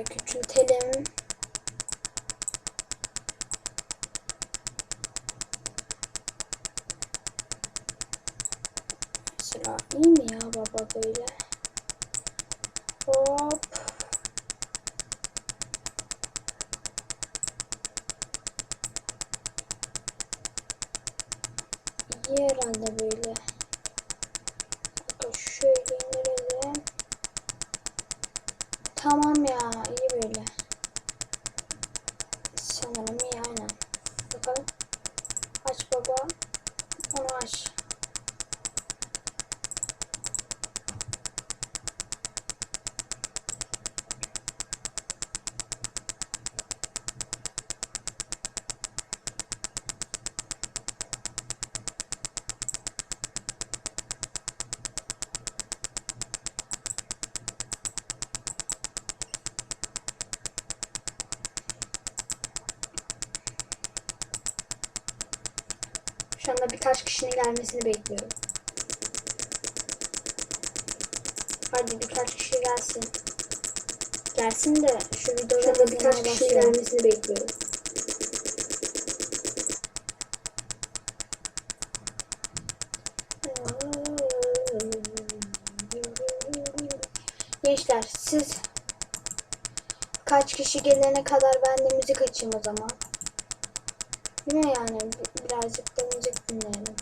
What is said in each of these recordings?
Şöyle küçültelim. Sıra iyi mi ya baba böyle? Hop. İyi herhalde böyle. Hatta şöyle indirelim. Tamam ya iyi böyle. Sanırım iyi aynen. Bakalım. Aç baba. Onu birkaç kişinin gelmesini bekliyorum. Hadi birkaç kişi gelsin. Gelsin de şu videoda anda birkaç kişinin gelmesini bekliyorum. Gençler siz kaç kişi gelene kadar ben de müzik açayım o zaman. Mi yani? Bi- Birazcık da müzik dinleyelim.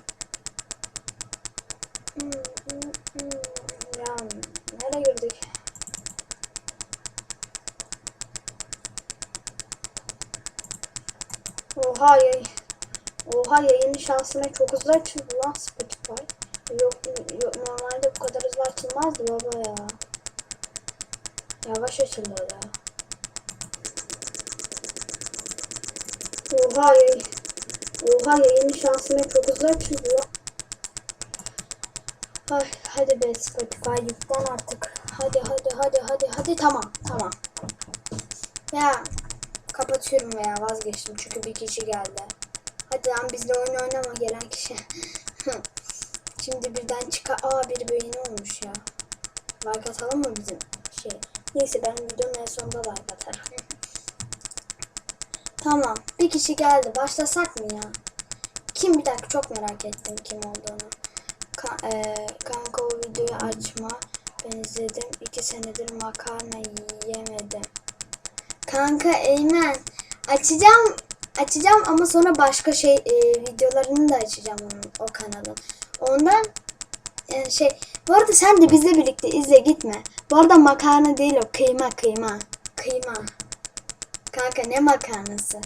Ya nereye girdik? Oha yay. Oha yayın şansına çok hızlı açıldı lan Spotify. Yok, yok normalde bu kadar hızlı açılmazdı baba ya. Yavaş açıldı o da. Oha yay. Oha yayın şansına çok açıldı lan. Ay, hadi be Spotify yüklen artık. Hadi hadi hadi hadi hadi tamam tamam. Ya kapatıyorum veya vazgeçtim çünkü bir kişi geldi. Hadi lan bizle oyun oynama gelen kişi. Şimdi birden çıkar. Aa biri böyle ne olmuş ya. Like atalım mı bizim şey? Neyse ben videonun en sonunda like atarım. tamam. Bir kişi geldi. Başlasak mı ya? Kim bir dakika çok merak ettim kim olduğunu. Ka- eee, kanka o videoyu açma. Ben izledim. iki senedir makarna yiyemedim. Kanka Eymen açacağım açacağım ama sonra başka şey e, videolarını da açacağım onun o kanalın. Ondan yani şey bu arada sen de bizle birlikte izle gitme. Bu arada makarna değil o kıyma kıyma. Kıyma. Kanka ne makarnası?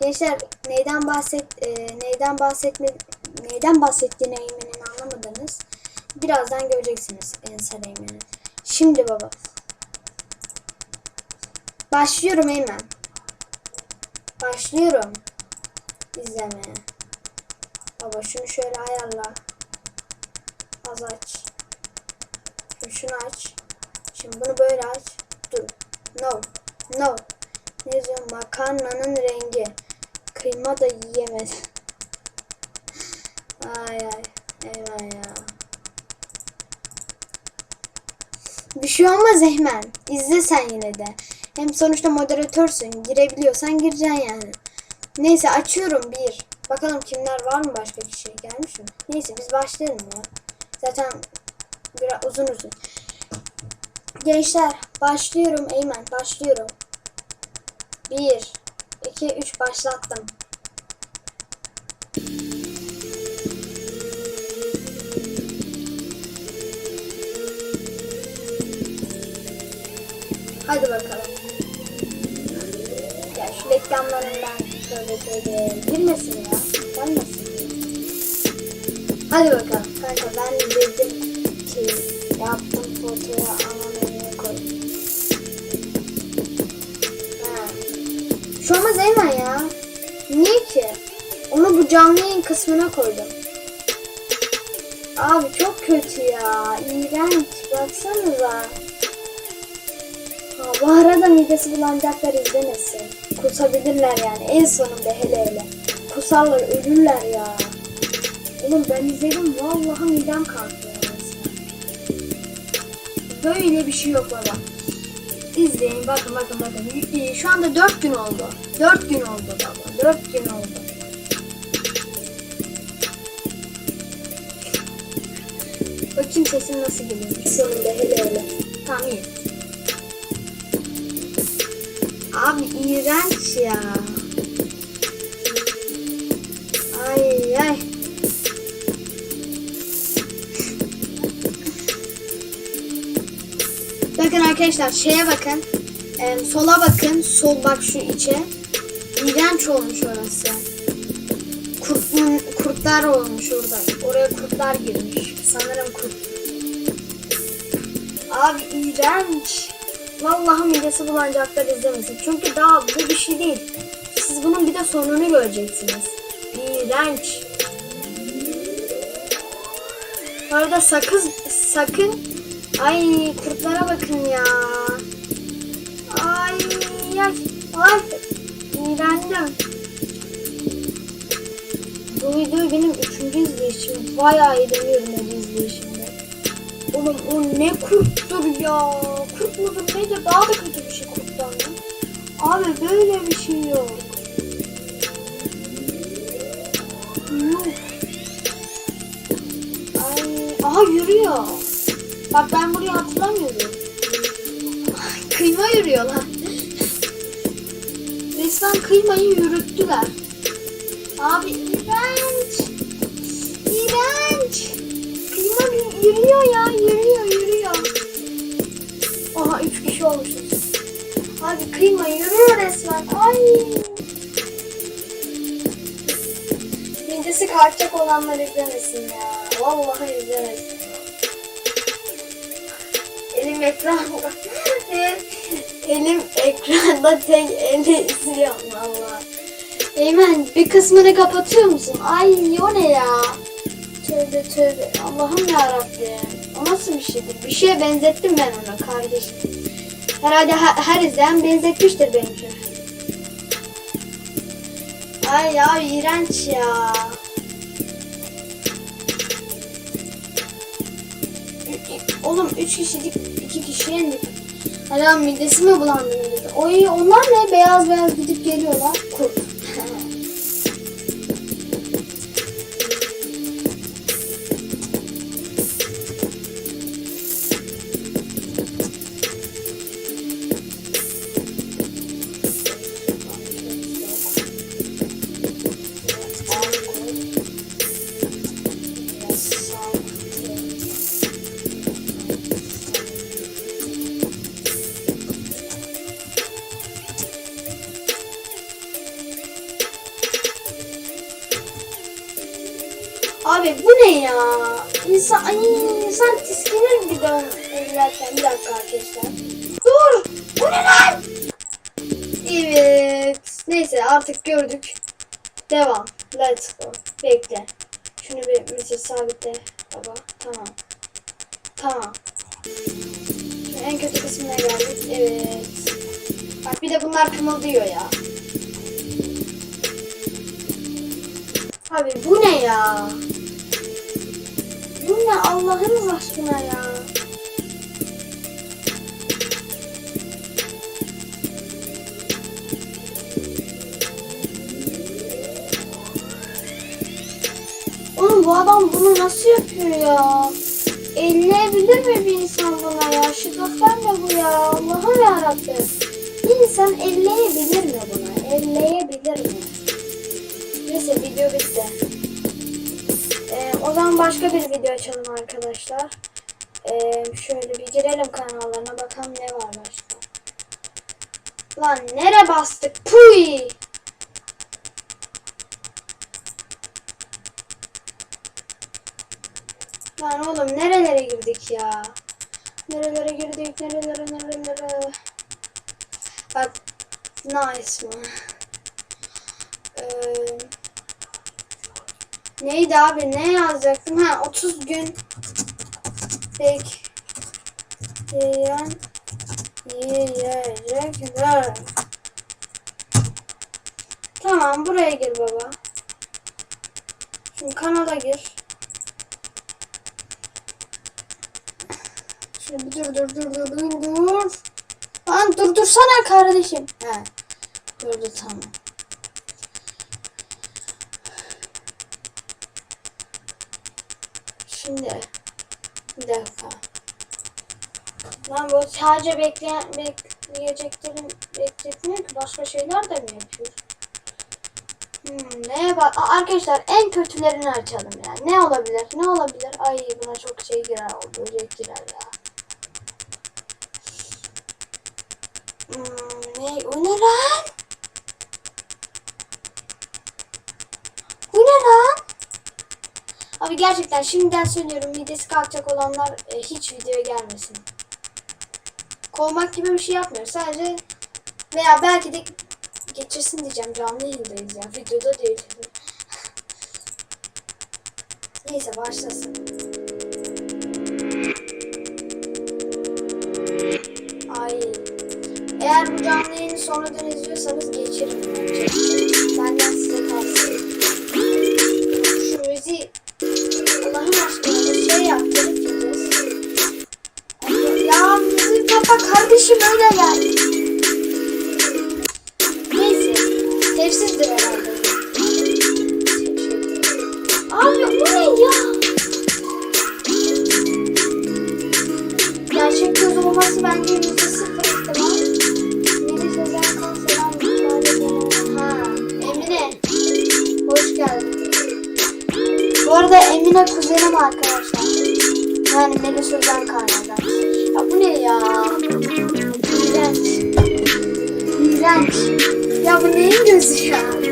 Gençler neyden bahset e, neyden bahsetme neyden bahsettiğini Eymen'in anlamadınız. Birazdan göreceksiniz Ensar Eymen'i. Şimdi baba. Başlıyorum Eymen. Başlıyorum. İzlemeye. Baba şunu şöyle ayarla. Az aç. Şunu aç. Şimdi bunu böyle aç. Dur. No. No. Ne yazıyor? Makarnanın rengi. Kıyma da yiyemez. ay ay. Eyvah ya. Bir şey olmaz Eymen. İzle sen yine de. Hem sonuçta moderatörsün. Girebiliyorsan gireceksin yani. Neyse açıyorum bir. Bakalım kimler var mı başka kişi gelmiş mi? Neyse biz başlayalım ya. Zaten biraz uzun uzun. Gençler başlıyorum Eymen başlıyorum. Bir, iki, üç başlattım. Hadi bakalım. Ya şu reklamlarından şöyle şöyle girmesin ya. Gelmesin. Hadi bakalım. Kanka ben dedim ki yaptım fotoğrafı aman Şu olmaz Eymen ya. Niye ki? Onu bu canlı yayın kısmına koydum. Abi çok kötü ya. İğrenç. Baksanıza. Ha, bu arada midesi bulanacaklar izlemesin. Kusabilirler yani en sonunda hele hele. Kusarlar ölürler ya. Oğlum ben izledim vallahi midem kalktı. Böyle bir şey yok baba. İzleyin. Bakın bakın bakın. Şu anda 4 gün oldu. 4 gün oldu baba. 4 gün oldu. Bakayım sesim nasıl geliyor. Anda hele hele. Tamam iyi. Abi iğrenç ya. Arkadaşlar şeye bakın. Ee, sola bakın. Sol bak şu içe. İğrenç olmuş orası. Kurtun, kurtlar olmuş orada. Oraya kurtlar girmiş. Sanırım kurt. Abi iğrenç. Vallahi midesi bulanacaklar izlemesin. Çünkü daha bu bir şey değil. Siz bunun bir de sonunu göreceksiniz. İğrenç. Bu arada sakız, sakın. Ay kurtlara bakın ya. Ay ay ay. İğrendim. Bu videoyu benim üçüncü izleyişim. Bayağı eğleniyorum o izleyişimde. Oğlum o ne kurttur ya. Kurt mudur neydi daha da kötü bir şey kurttan ya. Abi böyle bir şey yok. Yuh. Ay, aha yürüyor. Bak ben burayı hatırlamıyorum. Kıyma yürüyor lan. Resmen kıymayı yürüttüler. Abi iğrenç. İğrenç. Kıyma yürüyor ya. Yürüyor yürüyor. Oha üç kişi olmuşuz. Abi kıyma yürüyor resmen. Ay. Birincisi kalkacak olanlar izlemesin ya. Vallahi izlemesin. Elim ekranda. Elim ekranda tek eli izliyorum valla. Eymen bir kısmını kapatıyor musun? Ay o ne ya? Tövbe tövbe. Allah'ım yarabbim. O nasıl bir şeydir? Bir şeye benzettim ben ona kardeşim. Herhalde her, her izleyen benzetmiştir benimki. Ay ya iğrenç ya. Oğlum üç kişilik iki kişiye indik. Hala midesi mi bulandı dedi. Oy onlar ne? Beyaz beyaz gidip geliyorlar. Kurt. Abi bu ne ya? İnsan, ay, insan tiskinir de izlerken. Bir dakika arkadaşlar. Dur! Bu ne lan? Evet. Neyse artık gördük. Devam. Let's go. Bekle. Şunu bir müzik sabitle. Baba. Tamam. Tamam. Şimdi en kötü kısmına geldik. Evet. Bak bir de bunlar kımıldıyor ya. Abi bu ne ya? Bu ne Allah'ınız aşkına ya? Oğlum bu adam bunu nasıl yapıyor ya? Elleyebilir mi bir insan buna ya? Şizofren mi bu ya? Allah'ım yarabbim. Bir insan elleyebilir mi buna? Elleyebilir mi? Neyse video bitti. O zaman başka bir video açalım arkadaşlar. Ee, şöyle bir girelim kanallarına bakalım ne var başka. Lan nere bastık? Puy! Lan oğlum nerelere girdik ya? Nerelere girdik? Nerelere nerelere? Bak nice mı? Ee, neydi abi? Ne yazacaktım? Ha 30 gün bekleyen yiyecekler. Tamam buraya gir baba. Şimdi kanala gir. Şimdi dur dur dur dur dur dur. Lan durdursana kardeşim. He. Durdu tamam. Şimdi bir dakika. Lan bu sadece bekleyen bekleyeceklerin bekletmiyor ki başka şeyler de mi yapıyor? Hmm, neye bak arkadaşlar en kötülerini açalım ya. Ne olabilir? Ne olabilir? Ay buna çok şey girer o böcek girer ya. Hmm, ne? O ne lan? Bu ne lan? Abi gerçekten şimdiden söylüyorum midesi kalkacak olanlar e, hiç videoya gelmesin. Kovmak gibi bir şey yapmıyor. Sadece veya belki de geçirsin diyeceğim. Canlı yayındayız ya. Videoda değil. Neyse başlasın. Ay. Eğer bu canlı yayını sonradan izliyorsanız geçirin bence. Benden size tavsiye. İğrenç. Ya bu neyin gözü ya? Ay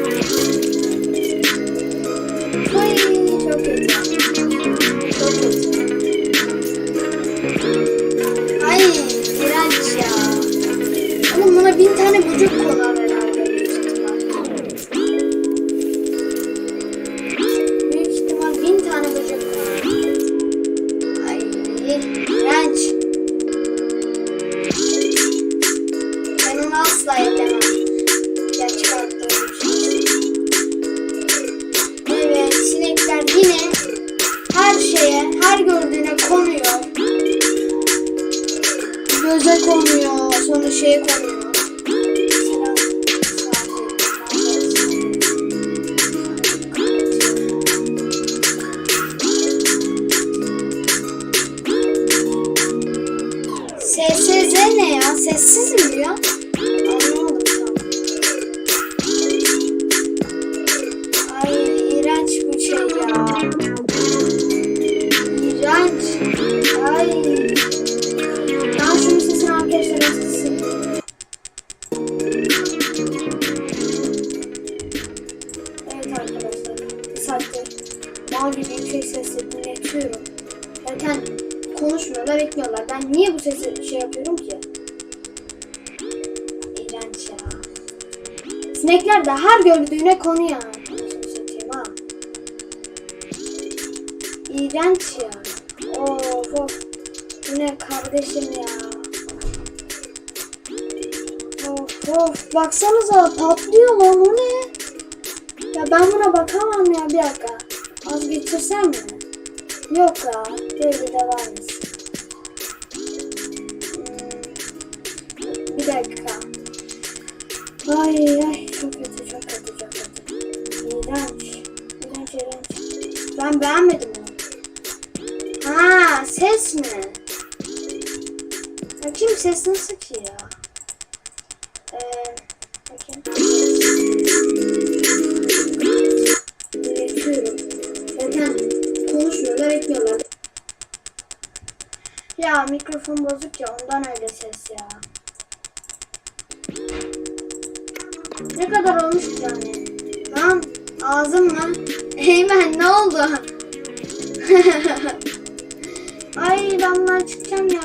sonra şeye Sinekler de her gördüğüne. Anasını satayım ha. İğrenç ya. Of of. Bu ne kardeşim ya. Of of. Baksanıza patlıyor lan o ne? Ya ben buna bakamam ya bir dakika. Az geçirsem mi? Yok ya. Böyle devam etsin. Nasıl ki ya? Ee, bakayım. Üretiyorum. Zaten konuşmuyorlar etmiyorlar. Ya mikrofon bozuk ya ondan öyle ses ya. Ne kadar olmuş yani? Lan ağzım mı? Eymen ne oldu? Ay bundan çıkacağım ya.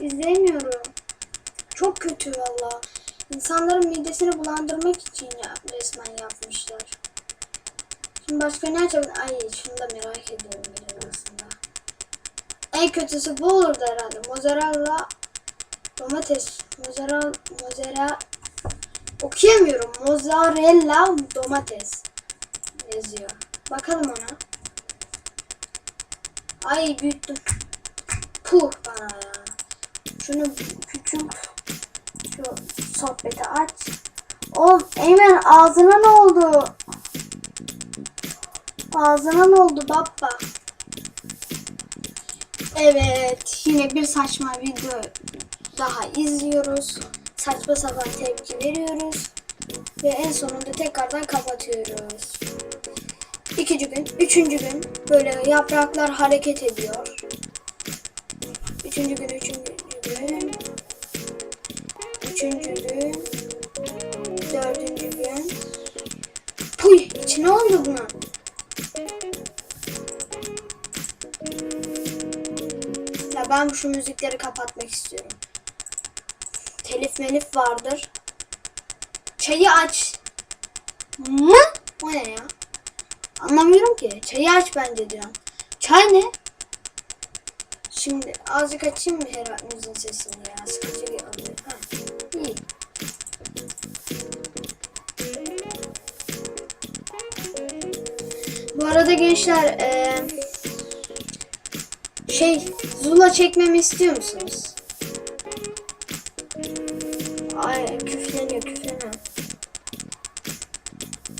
İzleyemiyorum. Kötü valla. İnsanların midesini bulandırmak için ya resmen yapmışlar. Şimdi başka ne açabilirim? Ay şunu da merak ediyorum aslında. En kötüsü bu olurdu herhalde. Mozzarella domates. Mozzarella mozzarella okuyamıyorum. Mozzarella domates yazıyor. Bakalım ona. Ay büyüttüm. Puh bana ya. Şunu küçük Şu sohbeti aç. Oğlum Eymen ağzına ne oldu? Ağzına ne oldu baba? Evet, yine bir saçma video daha izliyoruz. Saçma sapan tepki veriyoruz. Ve en sonunda tekrardan kapatıyoruz. İkinci gün, üçüncü gün böyle yapraklar hareket ediyor. Üçüncü gün. Üçüncü gün. Dördüncü gün. Puy, içine oldu bunun. Ya ben şu müzikleri kapatmak istiyorum. Telif melif vardır. Çayı aç. Mı? O ne ya? Anlamıyorum ki. Çayı aç bence diyorum. Çay ne? Şimdi azıcık açayım mı Herat'ımızın sesini ya? Sıkıcı Bu arada gençler eee şey Zula çekmemi istiyor musunuz? Ay küfleniyor küfleniyor.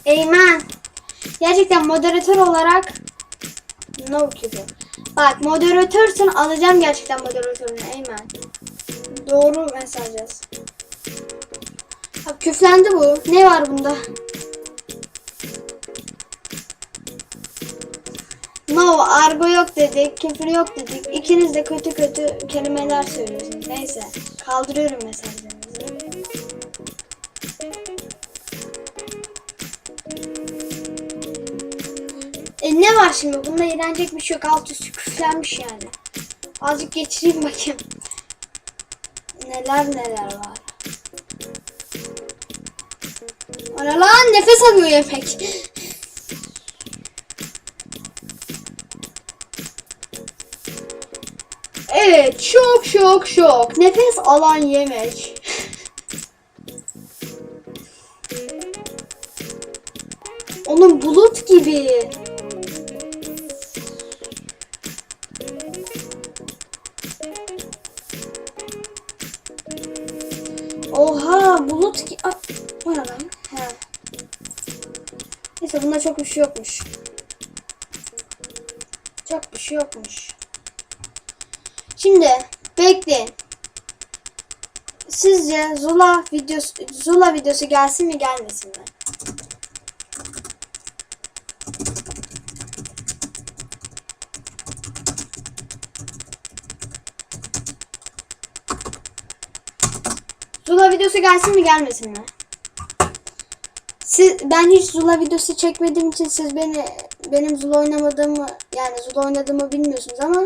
Eymen. Gerçekten moderatör olarak no küfür. Bak moderatörsün alacağım gerçekten moderatörünü Eymen. Doğru mesaj yaz. Ha, küflendi bu. Ne var bunda? No, argo yok dedik, küfür yok dedik. İkiniz de kötü kötü kelimeler söylüyorsunuz. Neyse, kaldırıyorum mesajlarınızı. E ne var şimdi? Bunda eğlenecek bir şey yok. Alt üstü küflenmiş yani. Azıcık geçireyim bakayım. Neler neler var. Ana lan nefes alıyor yemek. Evet, şok şok şok. Nefes alan yemek. Onun bulut gibi. Oha, bulut o ne lan? He. Neyse bunda çok bir şey yokmuş. Çok bir şey yokmuş. Şimdi bekleyin. Sizce Zula videosu Zula videosu gelsin mi gelmesin mi? Zula videosu gelsin mi gelmesin mi? Siz, ben hiç Zula videosu çekmediğim için siz beni benim Zula oynamadığımı yani Zula oynadığımı bilmiyorsunuz ama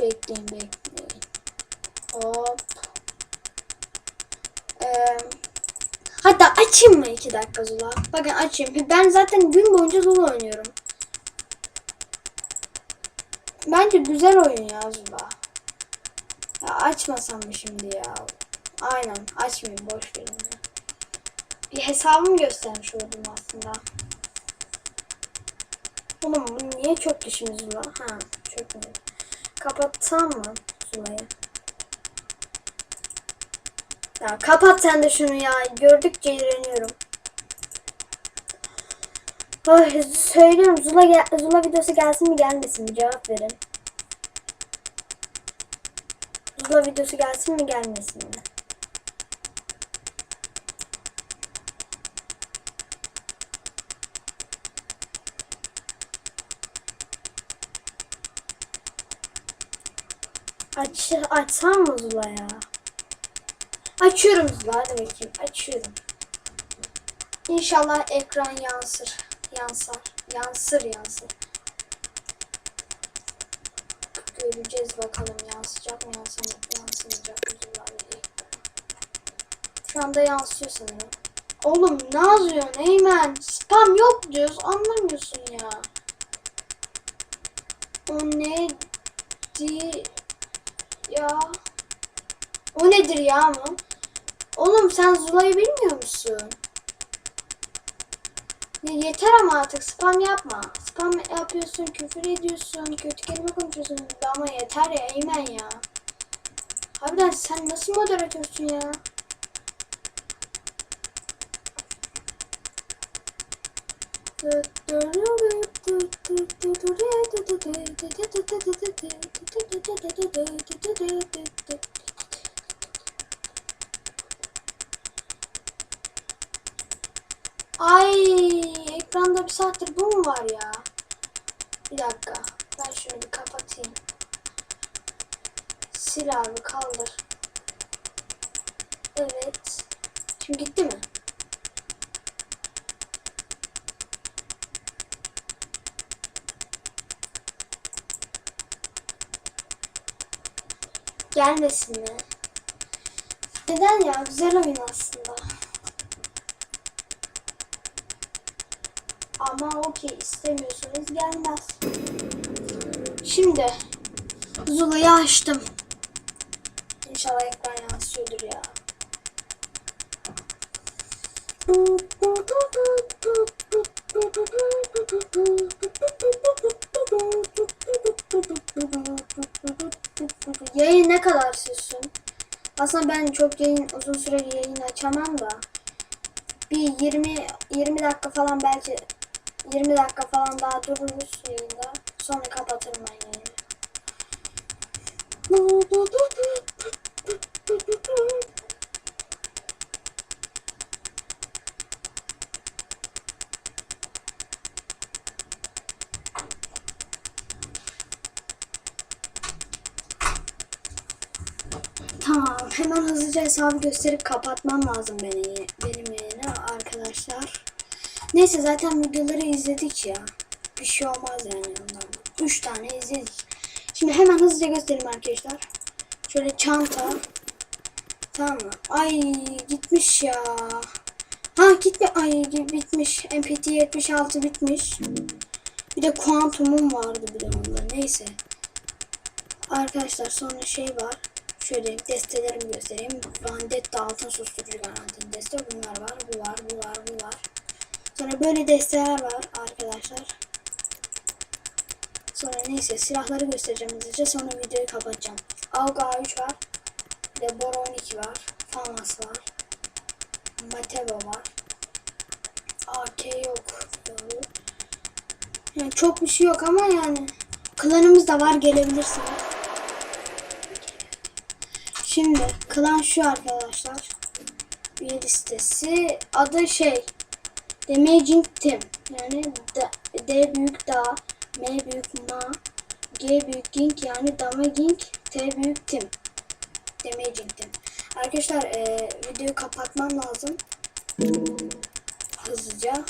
Bekleyin bekleyin. Hop. Ee, hatta açayım mı iki dakika Zula? Bakın açayım. Ben zaten gün boyunca Zula oynuyorum. Bence güzel oyun ya Zula. Ya açmasam mı şimdi ya? Aynen açmayayım boş verin. Bir hesabımı göstermiş oldum aslında. Oğlum niye çok kişimiz Zula? Ha mu? Kapatsam mı Zula'yı? Ya kapat sen de şunu ya. Gördükçe iğreniyorum. Ay, söylüyorum Zula, gel Zula videosu gelsin mi gelmesin mi cevap verin. Zula videosu gelsin mi gelmesin mi? Aç, açsam mı Zula ya? Açıyorum Zula hadi bakayım açıyorum. İnşallah ekran yansır. Yansar. Yansır yansır. Göreceğiz bakalım yansıyacak mı yansımayacak, yansımayacak mı Zula diye. Şu anda yansıyor sanırım. Oğlum ne yazıyorsun Eymen? Spam yok diyoruz anlamıyorsun ya. O ne di ya. O nedir ya ama? Oğlum sen Zula'yı bilmiyor musun? Ya yeter ama artık spam yapma. Spam yapıyorsun, küfür ediyorsun, kötü kelime konuşuyorsun ama yeter ya Eymen ya. Harbiden sen nasıl moderatörsün ya? Görüyor Ay ekranda bir saattir bu mu var ya? Bir dakika. Ben şunu bir kapatayım. Sil abi kaldır. Evet. Şimdi gitti mi? Gelmesin mi? Neden ya? Güzel oyun aslında. Ama okey istemiyorsanız gelmez. Şimdi Zula'yı açtım. İnşallah ekran yansıyordur ya. Yayın ne kadar sürsün? Aslında ben çok yayın uzun süreli yayın açamam da bir 20 20 dakika falan belki 20 dakika falan daha dururuz yayında. Sonra kapatırım ben yayını. Hemen hızlıca hesabı gösterip kapatmam lazım beni, benim yayını arkadaşlar. Neyse zaten videoları izledik ya. Bir şey olmaz yani ondan. 3 tane izledik. Şimdi hemen hızlıca göstereyim arkadaşlar. Şöyle çanta. Tamam mı? Ay gitmiş ya. Ha gitti. Ay bitmiş. MPT 76 bitmiş. Bir de kuantumum vardı bir de onda. Neyse. Arkadaşlar sonra şey var. Şöyle destelerimi göstereyim. Vandetta altın susturucu garantili deste. Bunlar var. Bu var. Bu var. Bu var. Sonra böyle desteler var arkadaşlar. Sonra neyse silahları göstereceğim hızlıca. Sonra videoyu kapatacağım. AUG A3 var. Bir de Bora 12 var. FAMAS var. Mateo var. AK yok. Yani çok bir şey yok ama yani klanımız da var gelebilirsiniz. Şimdi klan şu arkadaşlar. Bir listesi adı şey Damaging Team. Yani D, D büyük da, M büyük ma, G büyük ging yani Damaging T büyük Team. Damaging Team. Arkadaşlar e, videoyu kapatmam lazım. Hızlıca.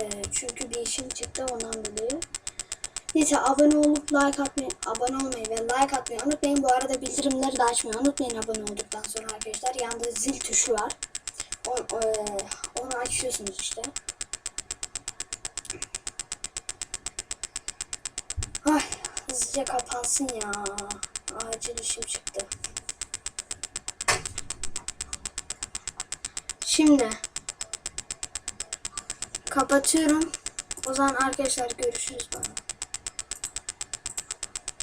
E, çünkü bir işim çıktı ondan dolayı. Neyse abone olup like atmayı, abone olmayı ve like atmayı unutmayın. Bu arada bildirimleri de açmayı unutmayın abone olduktan sonra arkadaşlar. Yanında zil tuşu var. O, e, onu açıyorsunuz işte. Ay hızlıca kapansın ya. Acil işim çıktı. Şimdi kapatıyorum. O zaman arkadaşlar görüşürüz bana.